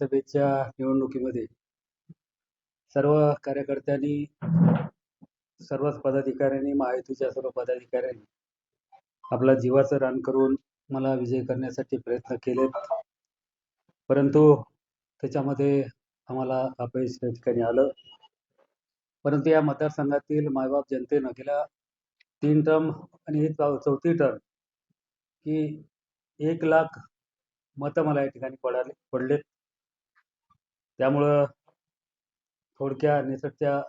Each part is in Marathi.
लोकसभेच्या निवडणुकीमध्ये सर्व कार्यकर्त्यांनी सर्वच पदाधिकाऱ्यांनी महायुतीच्या सर्व पदाधिकाऱ्यांनी आपला जीवाचं रान करून मला विजय करण्यासाठी प्रयत्न केलेत. परंतु त्याच्यामध्ये आम्हाला अपयश त्या ठिकाणी आलं. परंतु या मतदारसंघातील मायबाप जनतेनं गेल्या तीन टर्म आणि ही चौथी टर्म की एक लाख मतं मला या ठिकाणी पडाले पडलेत. त्यामुळं थोडक्या निसटत्या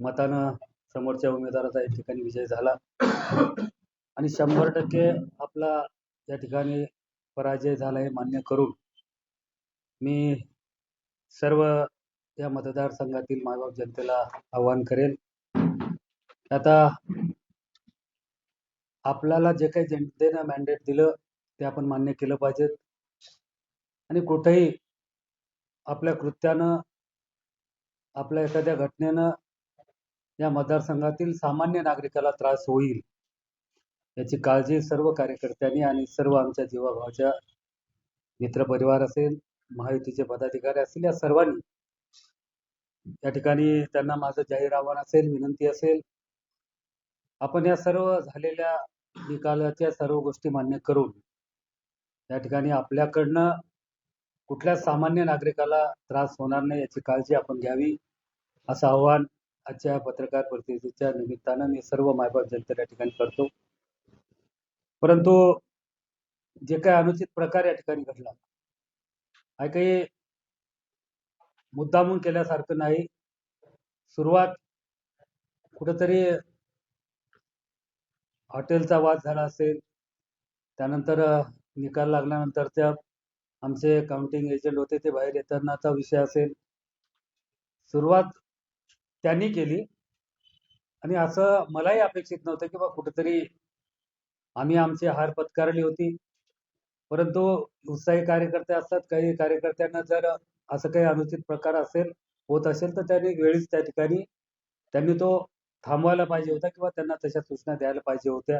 मतानं समोरच्या उमेदवाराचा या ठिकाणी विजय झाला. आणि शंभर टक्के आपला या ठिकाणी पराजय झाला हे मान्य करून मी सर्व या मतदारसंघातील मायबाप जनतेला आवाहन करेल आता आपल्याला जे काही जनतेनं मॅन्डेट दिलं ते आपण मान्य केलं पाहिजेत. आणि कुठेही आपल्या कृत्यानं आपल्या एखाद्या घटनेनं या मतदारसंघातील सामान्य नागरिकाला त्रास होईल याची काळजी सर्व कार्यकर्त्यांनी आणि सर्व आमच्या जीवाभावाच्या मित्रपरिवार असेल महायुतीचे पदाधिकारी असतील या सर्वांनी. या ठिकाणी त्यांना माझं जाहीर आव्हान असेल विनंती असेल आपण या सर्व झालेल्या निकालाच्या सर्व गोष्टी मान्य करून या ठिकाणी आपल्याकडनं कुठल्या सामान्य नागरिकाला त्रास होणार नाही याची काळजी आपण घ्यावी असं आव्हान आजच्या पत्रकार परिषदेच्या निमित्तानं मी सर्व मायबाप जनतेला या ठिकाणी करतो. परंतु जे काही अनुचित प्रकार या ठिकाणी घडला हा काही मुद्दामून केल्यासारखं नाही. सुरुवात कुठंतरी हॉटेलचा वाद झाला असेल त्यानंतर निकाल लागल्यानंतर त्या आमचे काउंटिंग एजंट होते ते बाहेर येतानाचा विषय असेल. सुरुवात त्यांनी केली. आणि असं मलाही अपेक्षित नव्हतं की बा कुठेतरी आम्ही आमची हार पत्कारली होती. परंतु उत्साही कार्यकर्ते असतात. काही कार्यकर्त्यांना जर असं काही अनुचित प्रकार असेल होत असेल तर त्यांनी वेळीच त्या ठिकाणी त्यांनी तो थांबवायला पाहिजे होता किंवा त्यांना तशा सूचना द्यायला पाहिजे होत्या.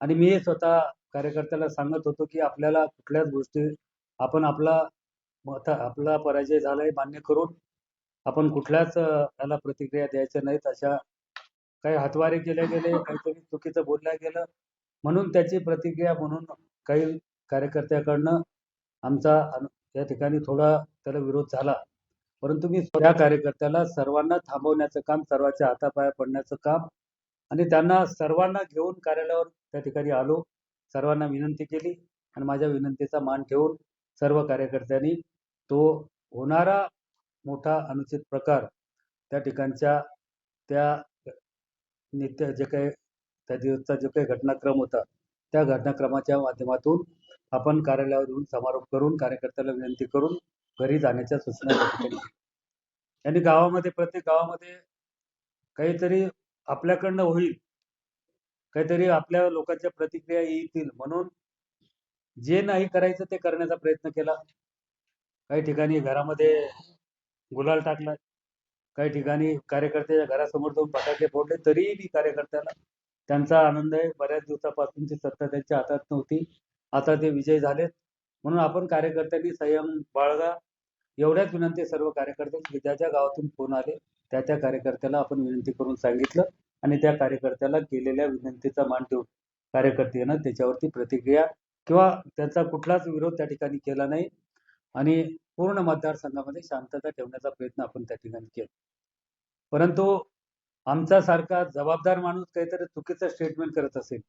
आणि मी स्वतः कार्यकर्त्याला सांगत होतो की आपल्याला कुठल्याच गोष्टी आपण आपला मत आपला पराजय झालाय मान्य करून आपण कुठल्याच त्याला याला प्रतिक्रिया द्यायच्या नाहीत. अशा काही हातवारे केले गेले काहीतरी चुकीचं बोलल्या गेलं म्हणून त्याची प्रतिक्रिया म्हणून काही कार्यकर्त्याकडनं आमचा या ठिकाणी थोडा त्याला विरोध झाला. परंतु मी त्या कार्यकर्त्याला सर्वांना थांबवण्याचं काम सर्वांच्या हातापाया पडण्याचं काम आणि त्यांना सर्वांना घेऊन कार्यालयावर त्या ठिकाणी आलो. सर्वांना विनंती केली आणि माझ्या विनंतीचा मान ठेवून सर्व कार्यकर्त्यांनी तो होणारा मोठा अनुचित प्रकार त्या ठिकाणच्या त्या नित्य जे काही त्या दिवसचा जो काही घटनाक्रम होता त्या घटनाक्रमाच्या माध्यमातून आपण कार्यालयावर येऊन समारोप करून कार्यकर्त्याला विनंती करून घरी जाण्याच्या सूचना आणि गावामध्ये प्रत्येक गावामध्ये काहीतरी आपल्याकडनं होईल काहीतरी आपल्या लोकांच्या प्रतिक्रिया येतील म्हणून जे नाही करायचं ते करण्याचा प्रयत्न केला. काही ठिकाणी घरामध्ये गुलाल टाकला. काही ठिकाणी कार्यकर्त्याच्या घरासमोर जाऊन फटाके फोडले. तरीही मी कार्यकर्त्याला त्यांचा आनंद आहे. बऱ्याच दिवसापासूनची सत्ता त्यांच्या हातात नव्हती. आता ते विजय झालेत. म्हणून आपण कार्यकर्त्यांनी संयम बाळगा. एवढ्याच विनंती सर्व कार्यकर्त्यांनी की ज्या ज्या गावातून फोन आले त्या त्या कार्यकर्त्याला आपण विनंती करून सांगितलं आणि त्या कार्यकर्त्याला केलेल्या विनंतीचा मान ठेवून कार्यकर्त्यानं त्याच्यावरती प्रतिक्रिया किंवा त्यांचा कुठलाच विरोध त्या ठिकाणी केला नाही. आणि पूर्ण मतदारसंघामध्ये शांतता ठेवण्याचा प्रयत्न आपण त्या ठिकाणी केला. परंतु आमचा सारखा जबाबदार माणूस काहीतरी चुकीचं स्टेटमेंट करत असेल.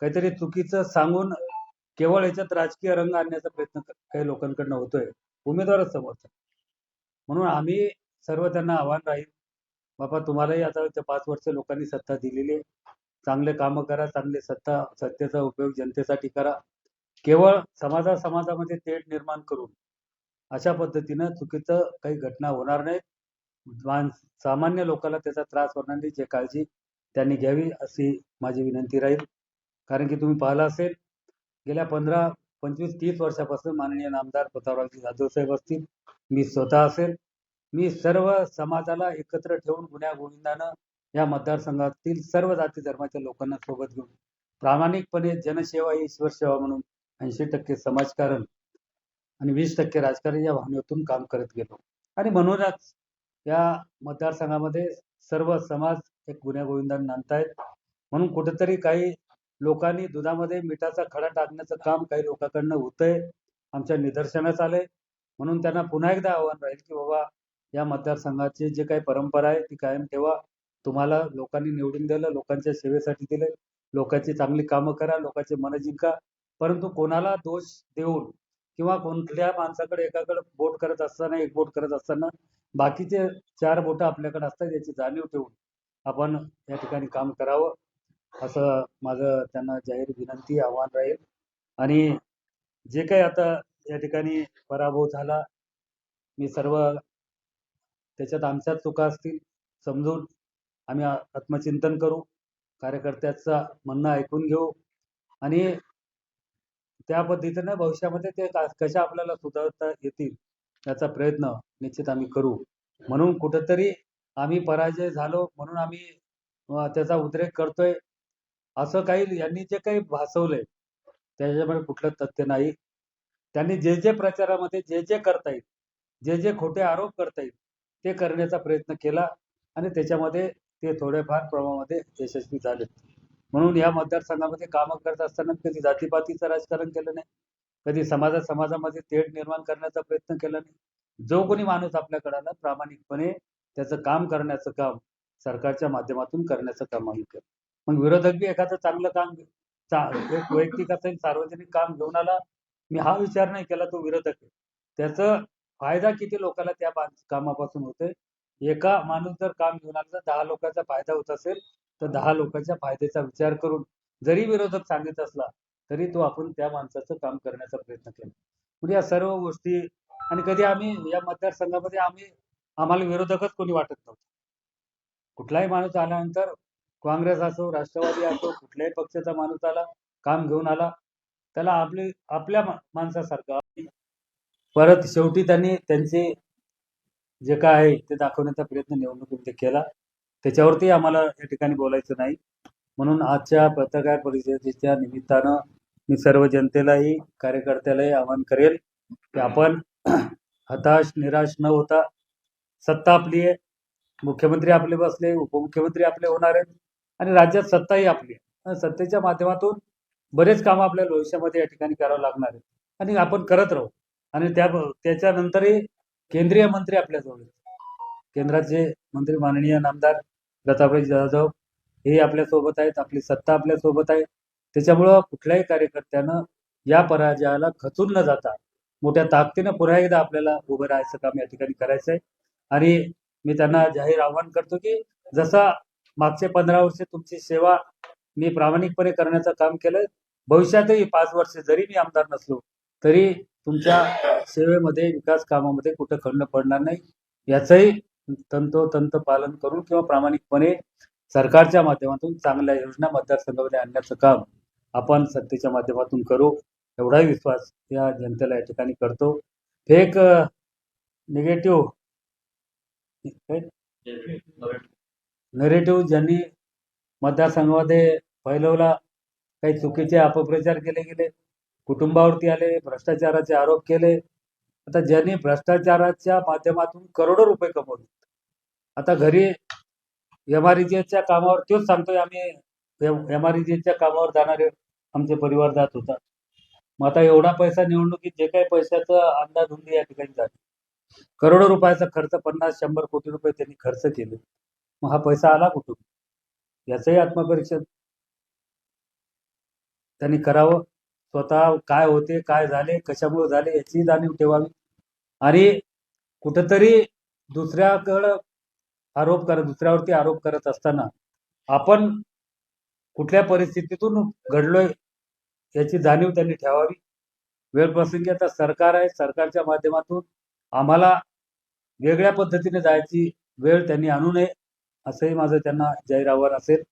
काहीतरी चुकीचं सांगून केवळ याच्यात राजकीय रंग आणण्याचा प्रयत्न काही लोकांकडनं होतोय. उमेदवारच समोरचा. म्हणून आम्ही सर्व त्यांना आव्हान राहील. बाबा तुम्हालाही आता पाच वर्ष लोकांनी सत्ता दिलेली आहे. चांगले कामं करा चांगले सत्ता सत्तेचा उपयोग जनतेसाठी करा. केवळ समाजा समाजामध्ये तेढ निर्माण करून अशा पद्धतीनं चुकीचं काही घटना होणार नाहीत. सामान्य लोकांना त्याचा त्रास होणार नाही जे काळजी त्यांनी घ्यावी अशी माझी विनंती राहील. कारण की तुम्ही पाहिलं असेल गेल्या पंधरा पंचवीस तीस वर्षापासून माननीय नामदार प्रतापरावजी जाधव साहेब असतील. मी स्वतः असेल. मी सर्व समाजाला एकत्र ठेवून गुन्ह्यागोविंदानं या मतदारसंघातील सर्व जाती धर्माच्या लोकांना सोबत घेऊन प्रामाणिकपणे जनसेवा ही ईश्वर सेवा म्हणून ऐंशी टक्के समाजकारण आणि वीस टक्के राजकारण या भावनेतून काम करत गेलो. आणि म्हणूनच या मतदारसंघामध्ये सर्व समाज एक गुण्यागोविंदाने नांदतायत. म्हणून कुठेतरी काही लोकांनी दुधामध्ये मिठाचा खडा टाकण्याचं काम काही लोकांकडनं होतंय. आमच्या निदर्शनास आलंय. म्हणून त्यांना पुन्हा एकदा आव्हान राहील की बाबा या मतदारसंघाची जी काही परंपरा आहे ती कायम ठेवा. तुम्हाला लोकांनी निवडून दिलं लोकांच्या सेवेसाठी दिले लोकांची चांगली कामं करा लोकांचे मन जिंका. परंतु कोणाला दोष देऊन किंवा कोणत्या माणसाकडे एकाकडे बोट करत असताना एक बोट करत असताना बाकीचे चार बोट आपल्याकडे असतात याची जाणीव ठेवून आपण या ठिकाणी काम करावं. असं माझं त्यांना जाहीर विनंती आव्हान राहील. आणि जे काही आता या ठिकाणी पराभव झाला मी सर्व त्याच्यात आमच्याच चुका असतील समजून आम्ही आत्मचिंतन करू कार्यकर्त्याचं म्हणणं ऐकून घेऊ आणि त्या पद्धतीनं भविष्यामध्ये ते कशा आपल्याला सुधारता येतील याचा प्रयत्न निश्चित आम्ही करू. म्हणून कुठंतरी आम्ही पराजय झालो म्हणून आम्ही त्याचा उद्रेक करतोय असं काही यांनी जे काही भासवलंय त्याच्यामध्ये कुठलं तथ्य नाही. त्यांनी जे जे प्रचारामध्ये जे जे करता येईल जे जे खोटे आरोप करता येईल ते करण्याचा प्रयत्न केला आणि त्याच्यामध्ये ते थोड्याफार प्रमाणामध्ये यशस्वी झाले. म्हणून या मतदारसंघामध्ये कामं करत असताना कधी जातीपातीचं राजकारण केलं नाही कधी समाजा समाजामध्ये तेढ निर्माण करण्याचा प्रयत्न केला नाही. जो कोणी माणूस आपल्याकडे आला प्रामाणिकपणे त्याचं काम करण्याचं काम सरकारच्या माध्यमातून करण्याचं काम आम्ही केलं. मग विरोधक बी एखादं चांगलं काम एक वैयक्तिक असेल सार्वजनिक काम घेऊन आला मी हा विचार नाही केला तो विरोधक आहे. त्याचं फायदा किती लोकांना त्या कामापासून होतोय एका माणूस जर काम घेऊन आला तर दहा लोकांचा फायदा होत असेल तर दहा लोकांच्या फायद्याचा विचार करून जरी विरोधक सांगत असला तरी तो आपण त्या माणसाचं काम करण्याचा प्रयत्न केला. म्हणजे या सर्व गोष्टी आणि कधी आम्ही या मतदारसंघामध्ये आम्ही आम्हाला विरोधकच कोणी वाटत नव्हतं. कुठलाही माणूस आल्यानंतर काँग्रेस असो राष्ट्रवादी असो कुठल्याही पक्षाचा माणूस आला काम घेऊन आला त्याला आपली आपल्या माणसासारखं परत शेवटी त्यांनी त्यांचे जे काय आहे ते दाखवण्याचा प्रयत्न निवडणुकीमध्ये केला. त्याच्यावरती आम्हाला या ठिकाणी बोलायचं नाही. म्हणून आजच्या पत्रकार परिषदेच्या निमित्तानं मी सर्व जनतेलाही कार्यकर्त्यालाही आवाहन करेल की आपण हताश निराश न होता सत्ता आपली आहे. मुख्यमंत्री आपले बसले उपमुख्यमंत्री आपले होणार आहेत आणि राज्यात सत्ताही आपली आहे. सत्तेच्या माध्यमातून बरेच कामं आपल्याला भविष्यामध्ये या ठिकाणी करावं लागणार आहेत. आणि आपण करत राहू. आणि त्या त्याच्यानंतरही केंद्रीय मंत्री आपल्याजवळ केंद्राचे मंत्री माननीय नामदार प्रतापराव जाधव हे आपल्यासोबत आहेत. आपली सत्ता आपल्यासोबत आहे. त्याच्यामुळं कुठल्याही कार्यकर्त्यानं या पराजयाला खचून न जाता मोठ्या ताकदीनं पुन्हा एकदा आपल्याला उभं राहायचं काम या ठिकाणी करायचं आहे आणि मी त्यांना जाहीर आवाहन करतो की जसा मागचे पंधरा वर्षे तुमची सेवा मी प्रामाणिकपणे करण्याचं काम केलं भविष्यातही पाच वर्ष जरी मी आमदार नसलो तरी तुमच्या सेवेमध्ये विकास कामामध्ये कुठं खंड पडणार नाही. याचंही तंतोतंत पालन करून किंवा प्रामाणिकपणे सरकारच्या माध्यमातून चांगल्या योजना मतदारसंघामध्ये आणण्याचं काम आपण सत्तेच्या माध्यमातून करू एवढाही विश्वास या जनतेला या ठिकाणी करतो. फेक निगेटिव्ह नेरेटिव्ह ज्यांनी मतदारसंघामध्ये फैलवला काही चुकीचे अपप्रचार केले गेले कुटुंबावरती आले भ्रष्टाचाराचे आरोप केले. आता ज्यांनी भ्रष्टाचाराच्या माध्यमातून करोडो रुपये कमवले. आता घरी एम आर च्या कामावर तोच सांगतोय आम्ही एम आर कामावर जाणारे आमचे परिवार जात होता. मग आता एवढा पैसा निवडणुकीत जे काही पैशाचा अंदाज होऊन या ठिकाणी झाली. करोडो रुपयाचा खर्च पन्नास शंभर कोटी रुपये त्यांनी खर्च केले. मग हा पैसा आला कुठून? याचंही आत्मपरीक्षण. त्यांनी करावं. स्वतः काय होते काय झाले कशामुळे झाले याची जाणीव ठेवावी. आणि कुठंतरी दुसऱ्याकडं आरोप करत दुसऱ्यावरती आरोप करत असताना आपण कुठल्या परिस्थितीतून घडलोय याची जाणीव त्यांनी ठेवावी. वेळ प्रसंगी आता सरकार आहे सरकारच्या माध्यमातून आम्हाला वेगळ्या पद्धतीने जायची वेळ त्यांनी आणू नये असंही माझं त्यांना जाहीर आव्हान असेल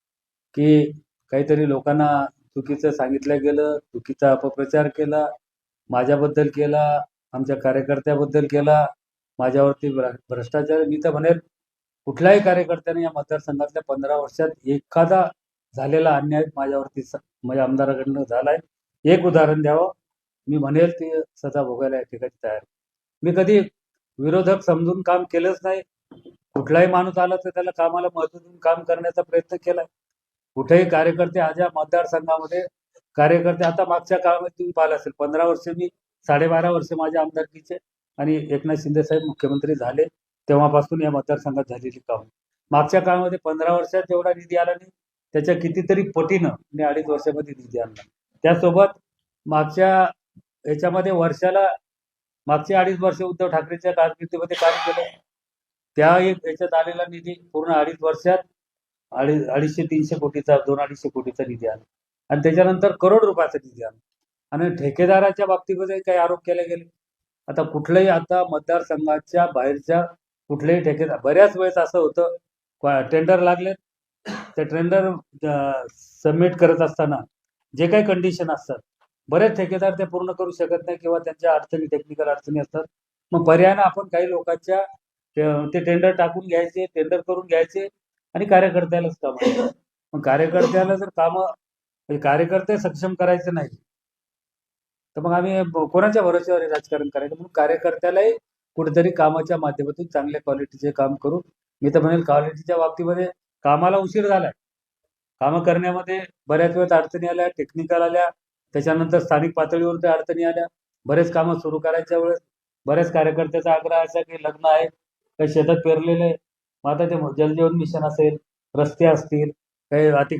की काहीतरी लोकांना चुकीचं सांगितलं गेलं चुकीचा अपप्रचार केला माझ्याबद्दल केला आमच्या कार्यकर्त्याबद्दल केला माझ्यावरती भ्रष्टाचार मी तर म्हणेल कुठल्याही कार्यकर्त्याने या मतदारसंघातल्या पंधरा वर्षात एखादा झालेला अन्याय माझ्यावरती माझ्या आमदाराकडनं झालाय. एक उदाहरण द्यावं. मी म्हणेल ती सजा भोगायला या ठिकाणी तयार मी कधी विरोधक समजून काम केलंच नाही. कुठलाही माणूस आला तर त्याला कामाला महत्त्व देऊन काम करण्याचा प्रयत्न केलाय. कुठेही कार्यकर्ते आज या मतदारसंघामध्ये कार्यकर्ते आता मागच्या काळामध्ये तुम्ही पाहिलं असेल पंधरा वर्ष मी साडेबारा वर्ष माझ्या आमदारकीचे आणि एकनाथ शिंदे साहेब मुख्यमंत्री झाले तेव्हापासून या मतदारसंघात झालेली काम. मागच्या काळामध्ये पंधरा वर्षात जेवढा निधी आला नाही त्याच्या कितीतरी पटीनं मी अडीच वर्षामध्ये निधी आणला. त्यासोबत मागच्या याच्यामध्ये वर्षाला मागचे अडीच वर्ष उद्धव ठाकरेच्या कारकिर्दीमध्ये काम केलं. त्या एक याच्यात आलेला निधी पूर्ण अडीच वर्षात अडीच अडीचशे तीनशे कोटीचा दोन अडीचशे कोटीचा निधी आला. आणि त्याच्यानंतर करोड रुपयाचा निधी आला. आणि ठेकेदाराच्या बाबतीमध्ये काही आरोप केले गेले. आता कुठलंही आता मतदारसंघाच्या बाहेरच्या कुठलेही ठेकेदार बऱ्याच वेळेस असं होतं टेंडर लागले. ते टेंडर सबमिट करत असताना जे काही कंडिशन असतात बरेच ठेकेदार ते पूर्ण करू शकत नाही किंवा त्यांच्या अडचणी टेक्निकल अडचणी असतात. मग पर्यायानं आपण काही लोकांच्या ते- ते टेंडर टाकून घ्यायचे टेंडर करून घ्यायचे. आणि कार्यकर्त्यालाच काम मग कार्यकर्त्याला जर कामं म्हणजे कार्यकर्ते सक्षम करायचे नाही तर मग आम्ही कोणाच्या भरोश्यावर राजकारण करायचं? म्हणून कार्यकर्त्यालाही कुठेतरी कामाच्या माध्यमातून चांगल्या क्वालिटीचे काम करू. मी तर म्हणेल क्वालिटीच्या बाबतीमध्ये कामाला उशीर झालाय. कामं करण्यामध्ये बऱ्याच वेळेस अडचणी आल्या टेक्निकल आल्या त्याच्यानंतर स्थानिक पातळीवर त्या अडचणी आल्या. बरेच कामं सुरू करायच्या वेळेस बऱ्याच कार्यकर्त्याचा आग्रह असा की लग्न आहे काही शेतात पेरलेलं आहे मग आता ते जलजीवन मिशन असेल रस्ते असतील काही अतिक्रमण